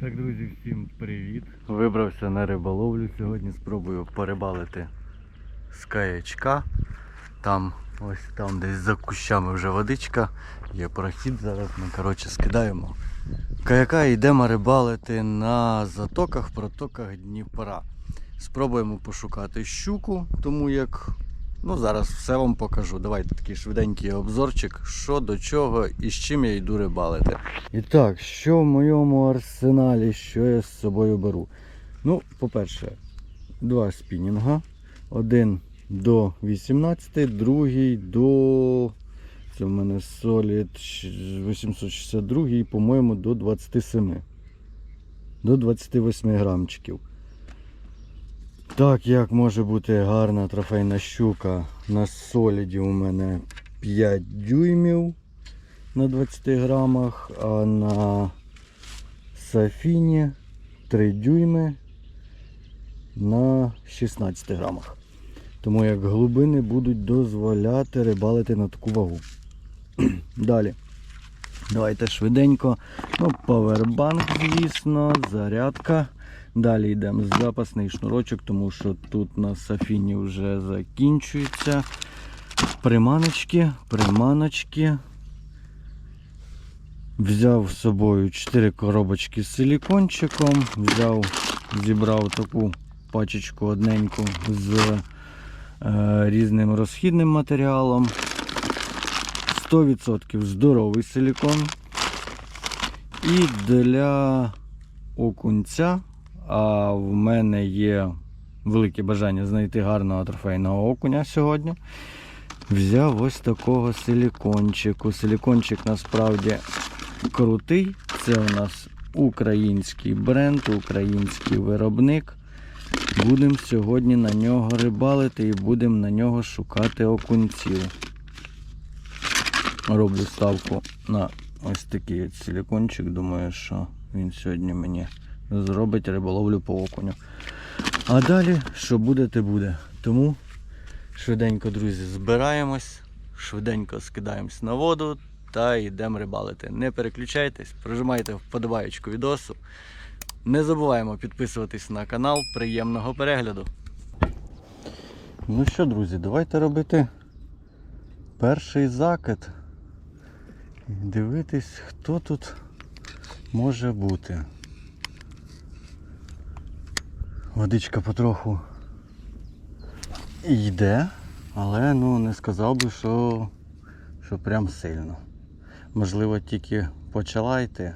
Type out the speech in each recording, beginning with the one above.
Так, друзі, всім привіт. Вибрався на риболовлю. Сьогодні спробую порибалити з каячка. Там ось там десь за кущами вже водичка. Є прохід, зараз ми коротше скидаємо. Каяка йдемо рибалити на затоках, протоках Дніпра. Спробуємо пошукати щуку, тому як ну, зараз все вам покажу. Давайте такий швиденький обзорчик, що до чого і з чим я йду рибалити. І так, що в моєму арсеналі, що я з собою беру? Ну, по-перше, два спінінга. Один до 18, другий до. Це в мене Solid 862 і, по-моєму, до 27. До 28 грамчиків. Так, як може бути гарна трофейна щука. На соліді у мене 5 дюймів на 20 грамах, а на сафіні 3 дюйми на 16 грамах. Тому як глибини будуть дозволяти рибалити на таку вагу. Далі. Давайте швиденько. Ну, павербанк, звісно, зарядка. Далі йдемо запасний шнурочок, тому що тут на сафіні вже закінчується. Приманочки, приманочки. Взяв з собою 4 коробочки з силікончиком. Взяв, зібрав таку пачечку одненьку з е, різним розхідним матеріалом. 100% здоровий силікон. І для окунця, а в мене є велике бажання знайти гарного трофейного окуня сьогодні. Взяв ось такого силікончику. Силікончик насправді крутий. Це у нас український бренд, український виробник. Будемо сьогодні на нього рибалити і будемо на нього шукати окунців. Роблю ставку на ось такий силікончик. Думаю, що він сьогодні мені зробить риболовлю по окуню. А далі, що буде, те буде. Тому швиденько, друзі, збираємось, швиденько скидаємось на воду та йдемо рибалити. Не переключайтесь, прожимайте вподобаєчку відосу. Не забуваємо підписуватись на канал. Приємного перегляду. Ну що, друзі, давайте робити перший закид. Дивитись, хто тут може бути. Водичка потроху йде, але ну не сказав би, що, що прям сильно. Можливо, тільки почала йти.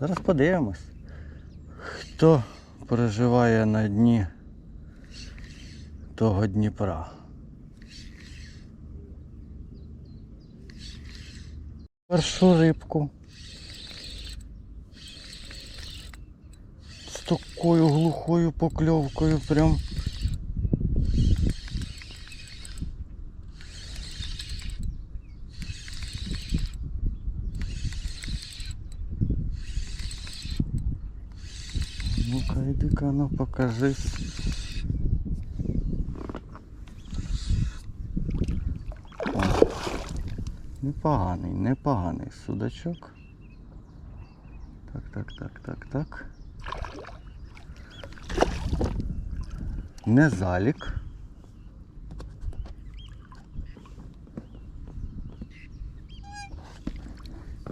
Зараз подивимось, хто проживає на дні того Дніпра. Першу рибку. З такою глухою покльовкою прям. Ну-ка, иди-ка, ну покажись. Непоганий, непоганий судачок. Так, так, так, так, так. Не залік.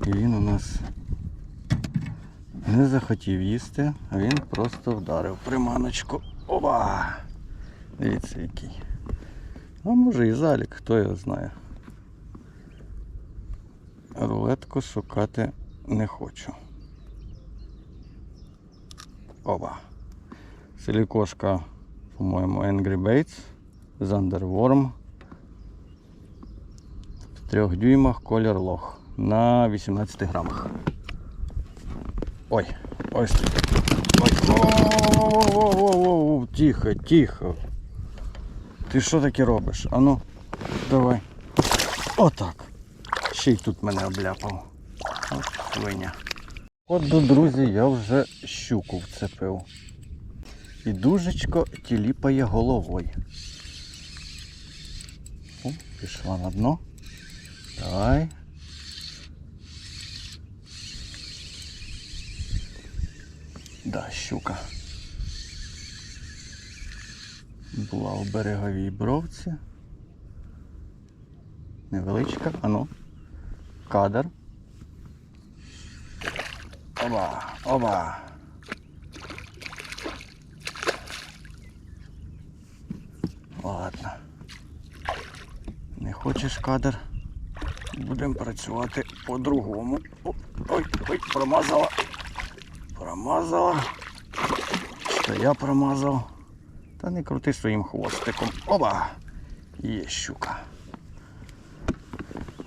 І він у нас не захотів їсти, а він просто вдарив приманочку. Опа! Дивіться який. А може і залік, хто його знає. Рулетку шукати не хочу. Опа. Силікошка, по-моєму, Angry Baits. Зандерворм. В трьох дюймах колір лох. На 18 грамах. Ой, ось. Ой. Воу-воу-воу-воу-воу. Тихо, тихо. Ти що таке робиш? Ану, давай. Отак. Ще й тут мене обляпав. От свиня. От друзі, я вже щуку вцепив. І дужечко тіліпає головою. О, пішла на дно. Давай. Да, щука. Була в береговій бровці. Невеличка, ану. Кадр. Оба, оба. Ладно. Не хочеш кадр? Будемо працювати по-другому. Ой, ой, промазала. Промазала. Що я промазав? Та не крути своїм хвостиком. Оба! Є щука.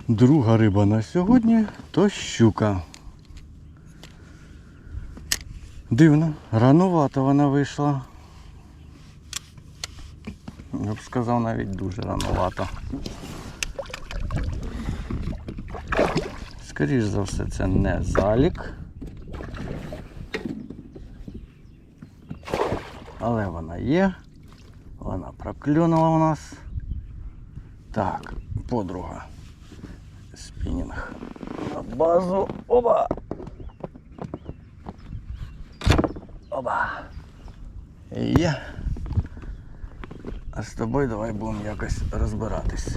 Друга риба на сьогодні то щука. Дивно, ранувато вона вийшла. Я б сказав навіть дуже ранувато. Скоріш за все, це не залік. Але вона є. Вона проклюнула у нас. Так, подруга. Спінінг. На базу. Оба! Оба! Є. А з тобою давай будемо якось розбиратись.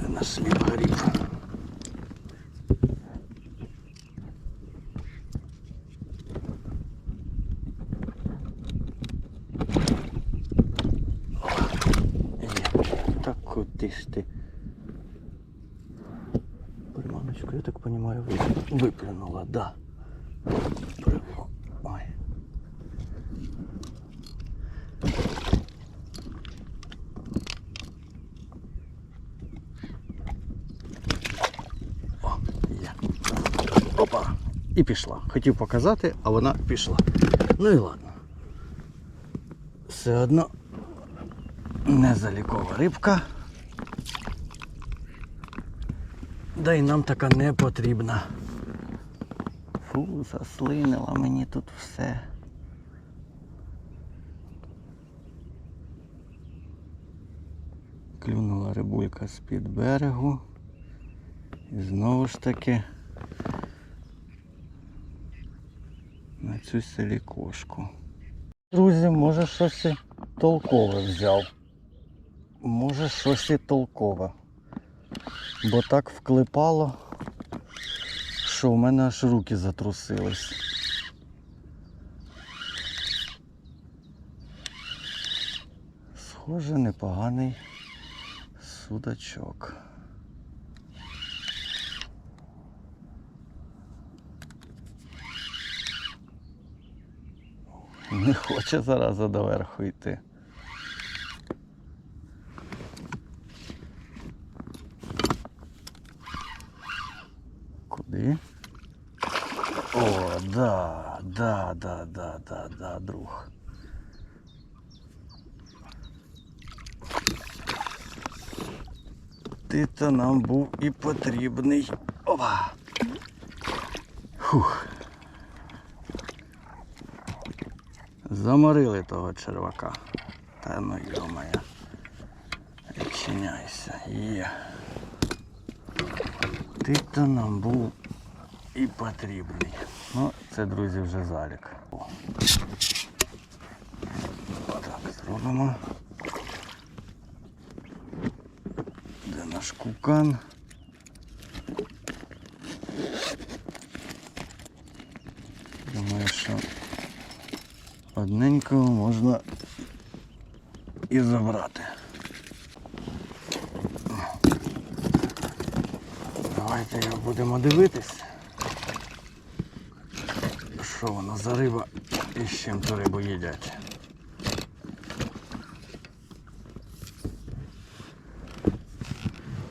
Де наш сліп горів. Так куди? Приманочку, я так понимаю, виплюнула, да. При- Ой. О, є. Опа! І пішла. Хотів показати, а вона пішла. Ну і ладно. Все одно незалікова рибка. Да й нам така не потрібна. Фу, заслинила мені тут все. Клюнула рибулька з-під берегу. І знову ж таки на цю селікошку. Друзі, може щось толкове взяв. Може щось і толкове. Бо так вклипало, що в мене аж руки затрусились. Схоже, непоганий судачок. Не хоче зараза доверху йти. Куди? О, да, да, да, да, да, да, друг. Ти то нам був і потрібний. Опа! Фух. Заморили того червака. Та ну йомая. Відчиняйся. Є. Ти то нам був і потрібний. Ну, це, друзі, вже залік. Так, зробимо. Де наш кукан? Думаю, що одненького можна і забрати. Давайте його будемо дивитись. Що воно за риба і з чим ту рибу їдять.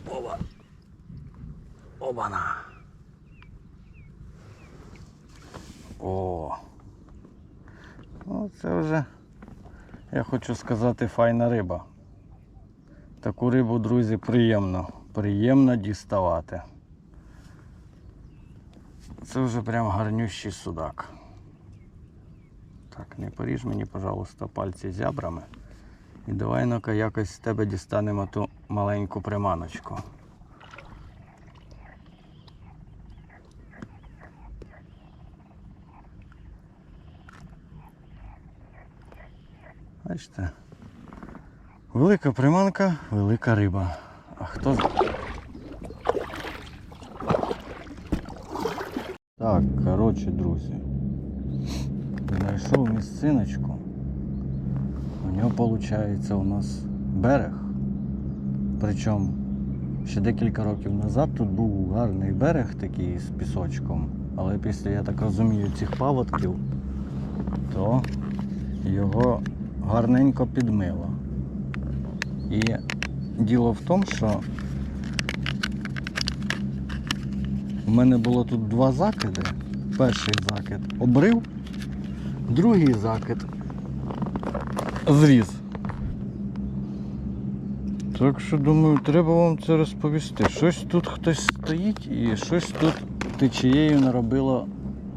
Оба. Обана. О. Це вже, я хочу сказати, файна риба. Таку рибу, друзі, приємно. Приємно діставати. Це вже прям гарнющий судак. Так, не поріж мені, пожалуйста, пальці зябрами. І давай ну-ка якось з тебе дістанемо ту маленьку приманочку. Бачите? Велика приманка, велика риба. А хто Так, коротше, друзі. Знайшов місциночку. У нього виходить у нас берег. Причому ще декілька років назад тут був гарний берег такий з пісочком. Але після, я так розумію, цих паводків, то його гарненько підмило. І діло в тому, що в мене було тут два закиди. Перший закид обрив, другий закид зріз. Так що думаю, треба вам це розповісти. Щось тут хтось стоїть і щось тут течією наробило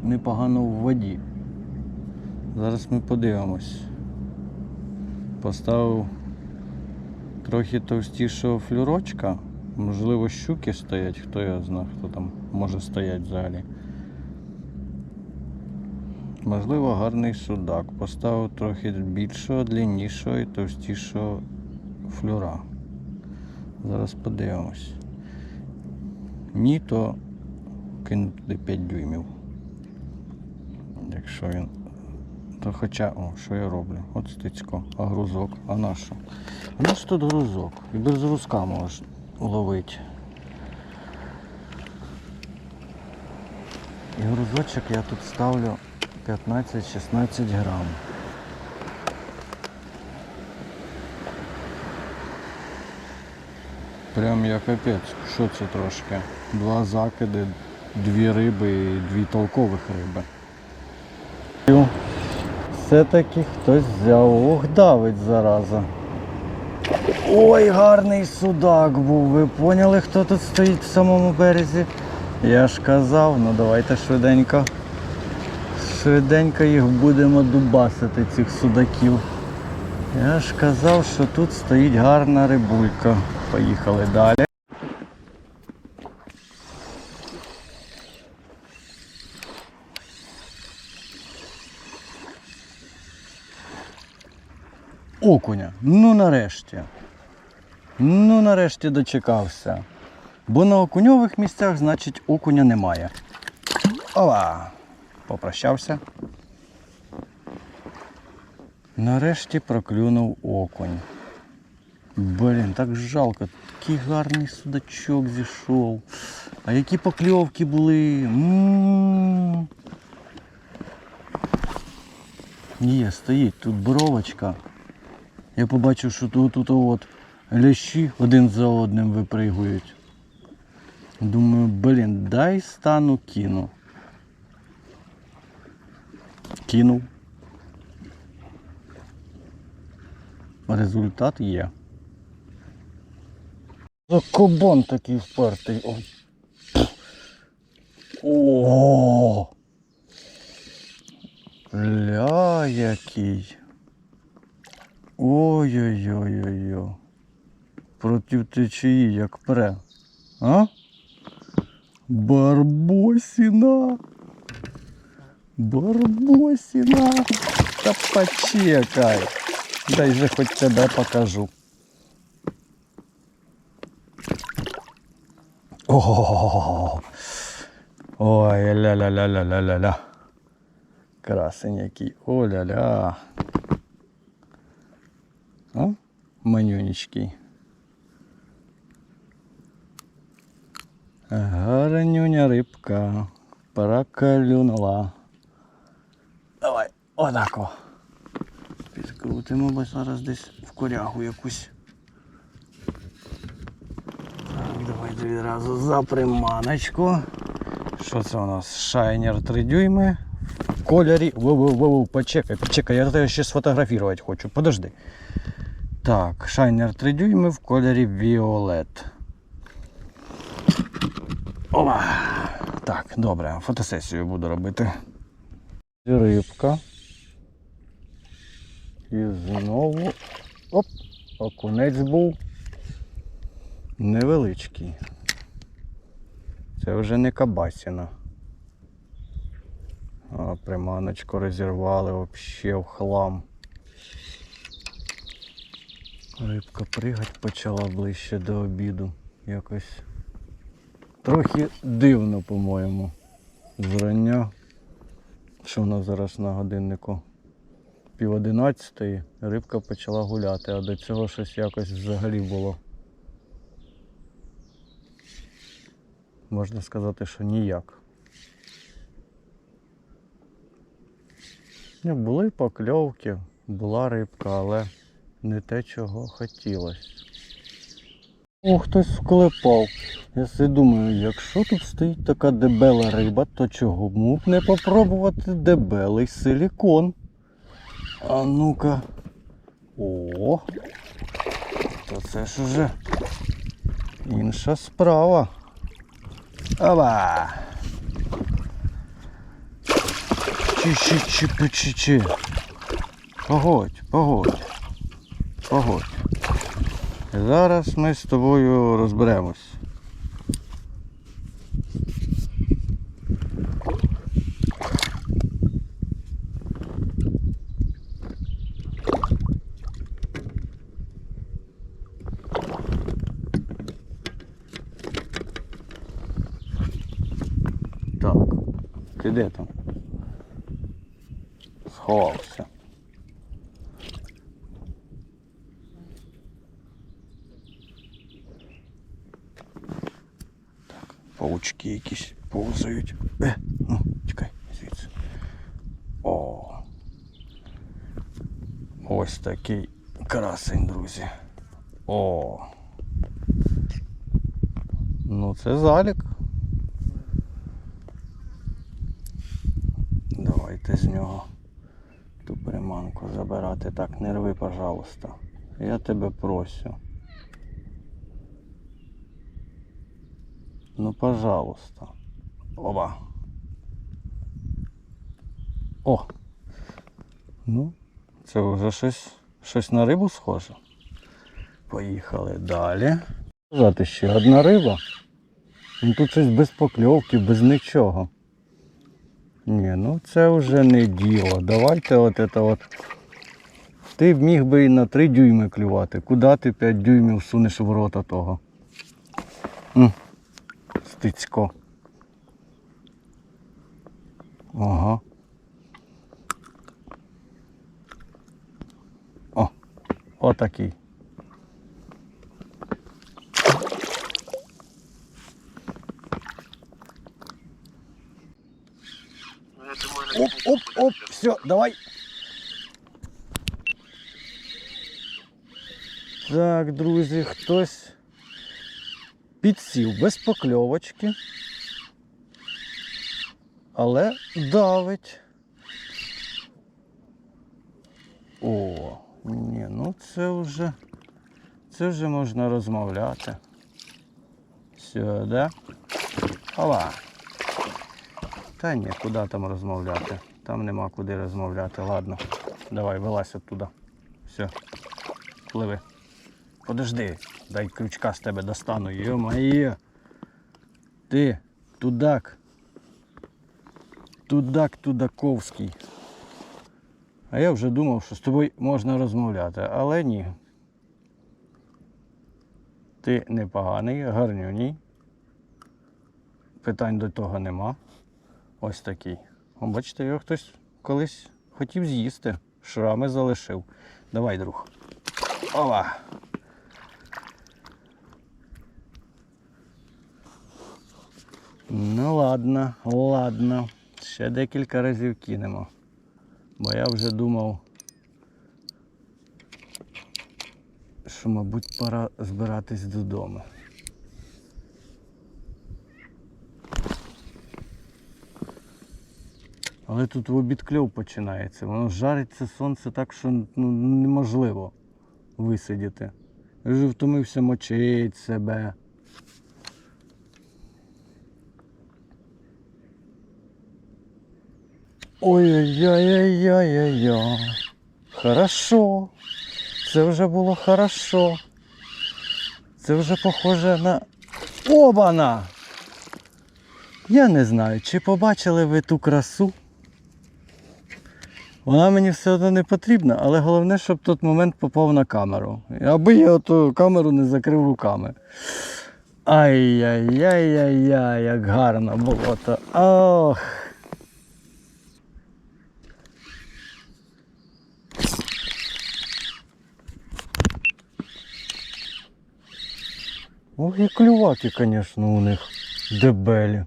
непогано в воді. Зараз ми подивимось. Поставив трохи товстішого флюрочка. Можливо, щуки стоять, хто його знає, хто там може стоять взагалі. Можливо, гарний судак. Поставив трохи більшого, длиннішого і товстішого флюра. Зараз подивимось. Ні, то кину туди 5 дюймів. Якщо він. То хоча, о, що я роблю? От стицько, а грузок, а на що? У нас тут грузок. І без грузка можеш ловити. І грузочок я тут ставлю 15-16 грам. Прям я капець, що це трошки? Два закиди, дві риби і дві толкових риби. Все-таки хтось взяв. Ох, давить зараза. Ой, гарний судак був. Ви поняли, хто тут стоїть в самому березі? Я ж казав, ну давайте швиденько. Швиденько їх будемо дубасити, цих судаків. Я ж казав, що тут стоїть гарна рибулька. Поїхали далі. Окуня. Ну нарешті. Ну нарешті дочекався. Бо на окуньових місцях, значить, окуня немає. Ова! Попрощався. Нарешті проклюнув окунь. Блін, так жалко. Такий гарний судачок зійшов. А які покльовки були. М-м-м. Є, стоїть тут боровочка. Я побачив, що тут, тут от лящі один за одним випригують. Думаю, блін, дай стану кину. Кинув. Результат є. За кабан такий впертий. О! Ля який. Ой-ой-ой-ой-ой. Проти течії як пре. А? Барбосіна. Барбосіна. Та почекай. Дай же хоч тебе покажу. О, Ой, ля-ля-ля-ля-ля-ля-ля. Красень який. О-ля-ля. О, манюнечкий. Гарнюня рибка. Прокалюнула. Давай, отако. Підкрутимо, бо зараз десь в корягу якусь. Так, давайте відразу за приманочку. Що це у нас? Шайнер 3 дюйми. В кольорі. Воу-воу-воу, почекай, почекай, я тебе ще сфотографувати хочу. Подожди. Так, шайнер 3 дюйми в кольорі Violet. Опа. Так, добре, фотосесію буду робити. Рибка. І знову. Оп, окунець був невеличкий. Це вже не кабасіна. А приманочку розірвали взагалі в хлам. Рибка пригать почала ближче до обіду. Якось трохи дивно, по-моєму. Зрання. Що в нас зараз на годиннику? Пів одинадцятої рибка почала гуляти, а до цього щось якось взагалі було. Можна сказати, що ніяк. Ні, Були покльовки, була рибка, але не те, чого хотілося. О, хтось вклепав. Я собі думаю, якщо тут стоїть така дебела риба, то чого б не попробувати дебелий силікон? А ну-ка. О, то це ж уже інша справа. Оба! Чи-чи-чи-чи-чи. Погодь, погодь. Погодь. Зараз ми з тобою розберемось. Так, ти де там? Сховався. Так, паучки якісь повзають. Е, ну, чекай, звідси. О. Ось такий красень, друзі. О. Ну це залік. Давайте з нього ту приманку забирати. Так, не рви, пожалуйста. Я тебе просю. Ну, пожалуйста. Оба. О! Ну, це вже щось, щось на рибу схоже. Поїхали далі. Сказати ще одна риба. Ну тут щось без покльовки, без нічого. Ні, ну це вже не діло. Давайте от це от. Ти б міг би і на 3 дюйми клювати. Куди ти 5 дюймів сунеш в рота того? Стицько. Ага. О, отакий. Оп, оп, оп, все, давай. Так, друзі, хтось підсів без покльовочки, але давить. О, ні, ну це вже, це вже можна розмовляти. Сюди. Ова. Та ні, куди там розмовляти? Там нема куди розмовляти. Ладно, давай, вилазь оттуда. Все, пливи. Подожди, дай крючка з тебе достану. Йо-моє. Ти, тудак. Тудак Тудаковський. А я вже думав, що з тобою можна розмовляти, але ні. Ти непоганий, гарнюній. Питань до того нема. Ось такий. О, бачите, його хтось колись хотів з'їсти. Шрами залишив. Давай, друг. Ова! Ну ладно, ладно. Ще декілька разів кинемо. Бо я вже думав, що, мабуть, пора збиратись додому. Але тут в обід кльов починається. Воно жариться сонце так, що ну, неможливо висидіти. Я вже втомився мочить себе. Ой-ой-ой-ой-ой-ой. Хорошо. Це вже було хорошо. Це вже похоже на. Обана! Я не знаю, чи побачили ви ту красу. Вона мені все одно не потрібна, але головне, щоб тут момент попав на камеру. Аби я оту камеру не закрив руками. Ай-яй-яй-яй-яй, як гарно болото. Ох. Ох, і клюваки, звісно, у них дебелі.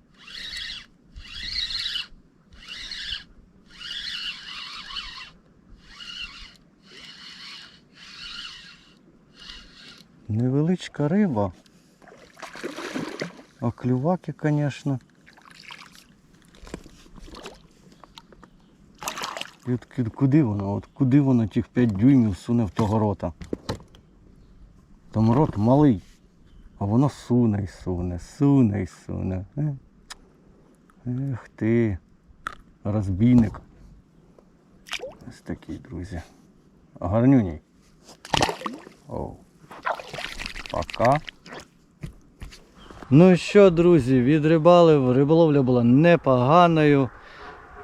Невеличка риба. А клюваки, звісно. І от куди воно? От куди воно тих 5 дюймів суне в того рота? Там рот малий, а воно суне й суне, суне й суне. Е? Ех ти, розбійник. Ось такий, друзі. Гарнюній. Пока. Ну що, друзі, відрибалив, риболовля була непоганою.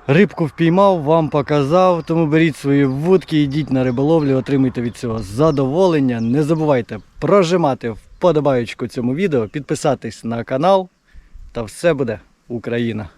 Рибку впіймав, вам показав, тому беріть свої вудки, йдіть на риболовлю, отримуйте від цього задоволення. Не забувайте прожимати вподобаючку цьому відео, підписатись на канал. Та все буде Україна!